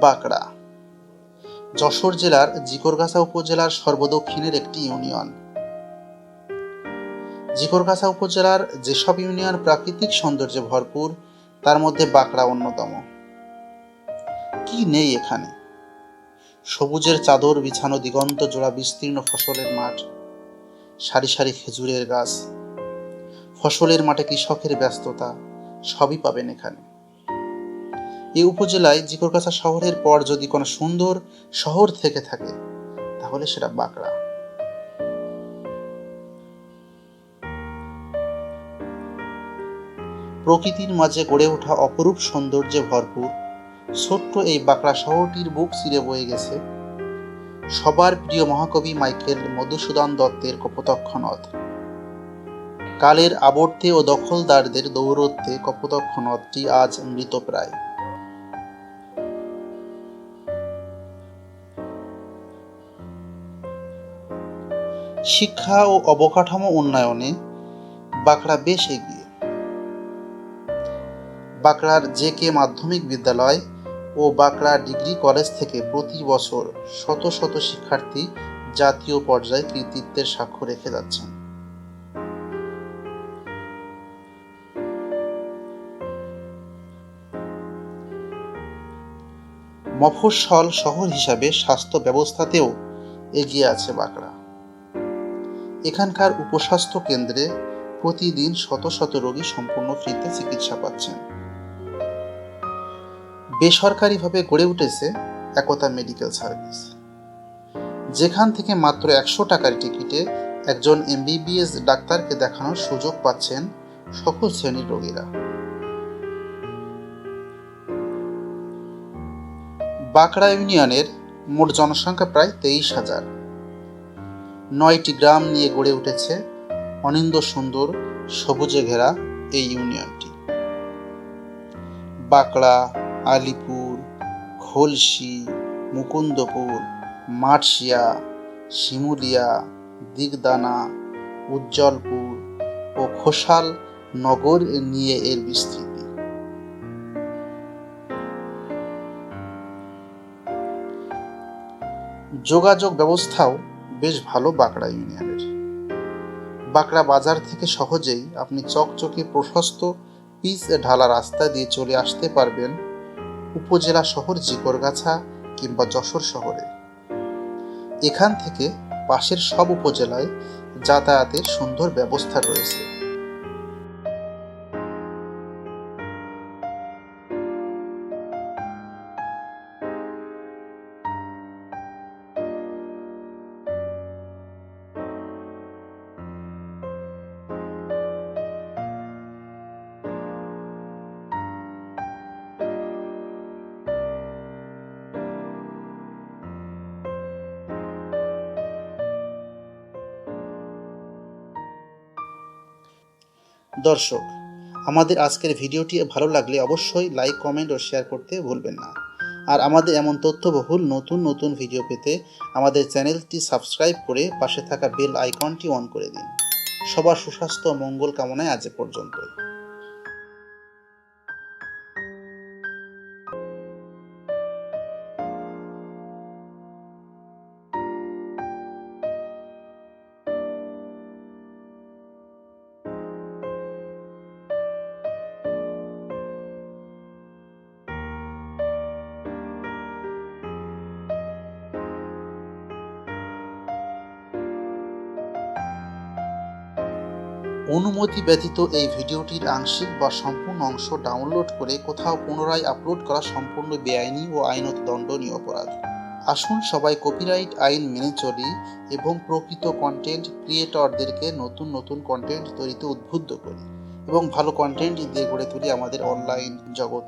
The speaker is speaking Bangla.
বাঁকড়া। যশোর জেলার জিকরগাছা উপজেলার সর্বদক্ষিণের একটি ইউনিয়ন। জিকরগাছা উপজেলার যেসব ইউনিয়ন প্রাকৃতিক সৌন্দর্যে ভরপুর, তার মধ্যে বাঁকড়া অন্যতম। কি নেই এখানে? সবুজের চাদর বিছানো দিগন্ত জোড়া বিস্তীর্ণ ফসলের মাঠ, সারি সারি খেজুরের গাছ। ফসলের মাঠে কৃষকের ব্যস্ততা, সবই পাবেন এখানে। এই উপজেলায় জিকরগাছা শহরের পর যদি কোনো সুন্দর শহর থেকে থাকে, তাহলে সেটা বাঁকড়া। প্রকৃতির মাঝে গড়ে ওঠা অপরূপ সৌন্দর্যে ভরপুর, ছোট্ট এই বাঁকড়া শহরটির বুক চিরে বয়ে গেছে। সবার প্রিয় মহাকবি মাইকেল মধুসূদন দত্তের কপোতক্ষ কালের আবর্তে ও দখলদারদের দৌরত্বে কপোতক্ষ নদটি আজ মৃতপ্রায় শিক্ষা ও অবকাঠামো উন্নয়নে বাঁকড়া বেশ এগিয়ে। বাঁকড়ার জে কে মাধ্যমিক বিদ্যালয় ও বাঁকড়া ডিগ্রি কলেজ থেকে প্রতি বছর শত শত শিক্ষার্থী জাতীয় পর্যায়ে কৃতিত্বের সাক্ষ্য রেখে যাচ্ছেন। মফস্বল শহর হিসাবে স্বাস্থ্য ব্যবস্থাতেও এগিয়ে আছে বাঁকড়া। এখানকার উপস্বাস্থ্য কেন্দ্রে প্রতিদিন শত শত রোগী সম্পূর্ণ ফ্রিতে চিকিৎসা পাচ্ছেন। বেসরকারিভাবে গড়ে উঠেছে একতা মেডিকেল সার্ভিস। যেখান থেকে মাত্র একশো টাকার টিকিটে একজন এমবিবিএস ডাক্তারকে দেখানোর সুযোগ পাচ্ছেন সকল শ্রেণির রোগীরা। বাঁকড়া ইউনিয়নের মোট জনসংখ্যা প্রায় তেইশ হাজার। নয়টি গ্রাম নিয়ে গড়ে উঠেছে অনিন্দ সুন্দর সবুজে ঘেরা এই ইউনিয়নটি। বাঁকড়া, আলিপুর, খোলসি, মুকুন্দপুর মাঠশিয়া শিমুলিয়া, দিগদানা, উজ্জ্বলপুর ও খোসাল নগর নিয়ে এর বিস্তৃতি। যোগাযোগ ব্যবস্থাও বেশ ভালো বাঁকড়া ইউনিয়নের। বাঁকড়া বাজার থেকে সহজেই আপনি চকচকে প্রশস্ত পিচ ঢালা রাস্তা দিয়ে চলে আসতে পারবেন উপজেলা শহর জিকরগাছা কিংবা যশোর শহরে। এখান থেকে পাশের সব উপজেলায় যাতায়াতের সুন্দর ব্যবস্থা রয়েছে। দর্শক, আমাদের আজকের ভিডিওটি ভালো লাগলে অবশ্যই লাইক, কমেন্ট ও শেয়ার করতে ভুলবেন না। আর আমাদের এমন তথ্যবহুল নতুন নতুন ভিডিও পেতে আমাদের চ্যানেলটি সাবস্ক্রাইব করে পাশে থাকা বেল আইকনটি অন করে দিন। সবার সুস্বাস্থ্য মঙ্গল কামনায় আজ এ অনুমতি ব্যতীত এই ভিডিওটির আংশিক বা সম্পূর্ণ অংশ ডাউনলোড করে কোথাও পুনরায় আপলোড করা সম্পূর্ণ বেআইনি ও আইনত দণ্ডনীয় অপরাধ। আসুন সবাই কপিরাইট আইন মেনে চলি এবং প্রকৃত কন্টেন্ট ক্রিয়েটরদেরকে নতুন নতুন কন্টেন্ট তৈরিতে উদ্বুদ্ধ করি এবং ভালো কন্টেন্ট দিয়ে গড়ে তুলি আমাদের অনলাইন জগৎ।